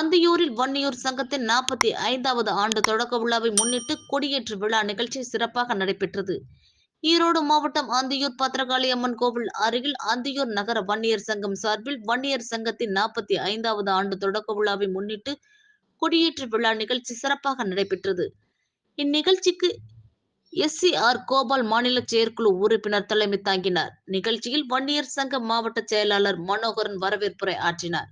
அந்தியூரில் வன்னியூர் சங்கத்தின் நாற்பத்தி ஐந்தாவது ஆண்டு தொடக்க விழாவை முன்னிட்டு கொடியேற்று விழா நிகழ்ச்சி சிறப்பாக நடைபெற்றது. ஈரோடு மாவட்டம் அந்தியூர் பத்திரகாளி அம்மன் கோவில் அருகில் அந்தியூர் நகர வன்னியர் சங்கம் சார்பில் வன்னியர் சங்கத்தின் நாற்பத்தி ஐந்தாவது ஆண்டு தொடக்க விழாவை முன்னிட்டு கொடியேற்று விழா நிகழ்ச்சி சிறப்பாக நடைபெற்றது. இந்நிகழ்ச்சிக்கு எஸ்சிஆர் கோபால் மாநில செயற்குழு உறுப்பினர் தலைமை தாங்கினார். நிகழ்ச்சியில் வன்னியர் சங்க மாவட்ட செயலாளர் மனோகரன் வரவேற்புரை ஆற்றினார்.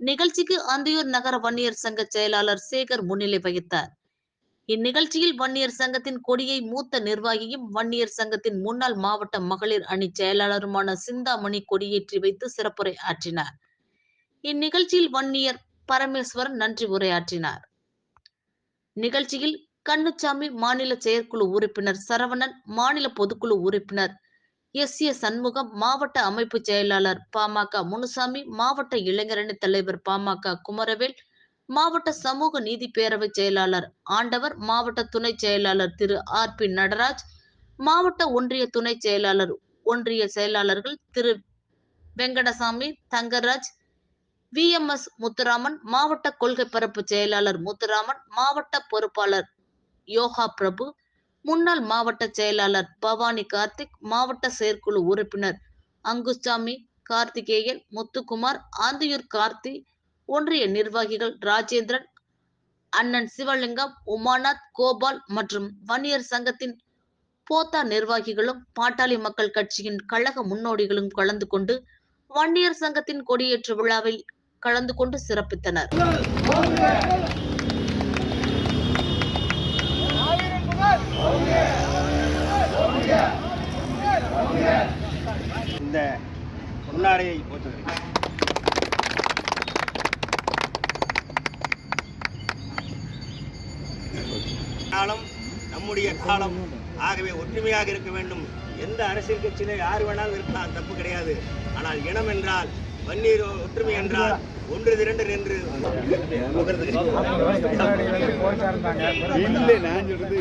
நிகழ்ச்சிக்கு அந்தியூர் நகர வன்னியர் சங்க செயலாளர் சேகர் முன்னிலை வகித்தார். இந்நிகழ்ச்சியில் வன்னியர் சங்கத்தின் கொடியை மூத்த நிர்வாகியும் வன்னியர் சங்கத்தின் முன்னாள் மாவட்ட மகளிர் அணி செயலாளருமான சிந்தாமணி கொடியேற்றி வைத்து சிறப்புரை ஆற்றினார். இந்நிகழ்ச்சியில் வன்னியர் பரமேஸ்வரன் நன்றி உரையாற்றினார். நிகழ்ச்சியில் கண்ணுச்சாமி மாநில செயற்குழு உறுப்பினர் சரவணன் மாநில பொதுக்குழு உறுப்பினர் எஸ் ஏ சண்முகம் மாவட்ட அமைப்பு செயலாளர் பாமக முனுசாமி மாவட்ட இளைஞரணி தலைவர் பாமக குமரவேல் மாவட்ட சமூக நீதி பேரவை செயலாளர் ஆண்டவர் மாவட்ட துணை செயலாளர் திரு ஆர் பி நடராஜ் மாவட்ட ஒன்றிய துணை செயலாளர் ஒன்றிய செயலாளர்கள் திரு வெங்கடசாமி தங்கராஜ் விஎம்எஸ் முத்துராமன் மாவட்ட கொள்கை பரப்பு செயலாளர் முத்துராமன் மாவட்ட பொறுப்பாளர் யோகா பிரபு முன்னாள் மாவட்ட செயலாளர் பவானி கார்த்திக் மாவட்ட செயற்குழு உறுப்பினர் அங்குசாமி கார்த்திகேயன் முத்துக்குமார் ஆந்தியூர் கார்த்தி ஒன்றிய நிர்வாகிகள் ராஜேந்திரன் அண்ணன் சிவலிங்கம் உமாநாத் கோபால் மற்றும் வன்னியர் சங்கத்தின் போத்தா நிர்வாகிகளும் பாட்டாளி மக்கள் கட்சியின் கழக முன்னோடிகளும் கலந்து கொண்டு வன்னியர் சங்கத்தின் கொடியேற்று விழாவில் கலந்து கொண்டு சிறப்பித்தனர். முன்னாடியை போற்றுகிறேன். காலம் நம்முடைய காலம். ஆகவே ஒற்றுமையாக இருக்க வேண்டும். எந்த அரசியல் கட்சியில யார் வேணாலும் இருக்கலாம் தப்பு கிடையாது. ஆனால் இனம் என்றால் வன்னீர் ஒற்றுமை என்றால் ஒன்று திரண்டு நின்று இல்லை நான் சொல்றது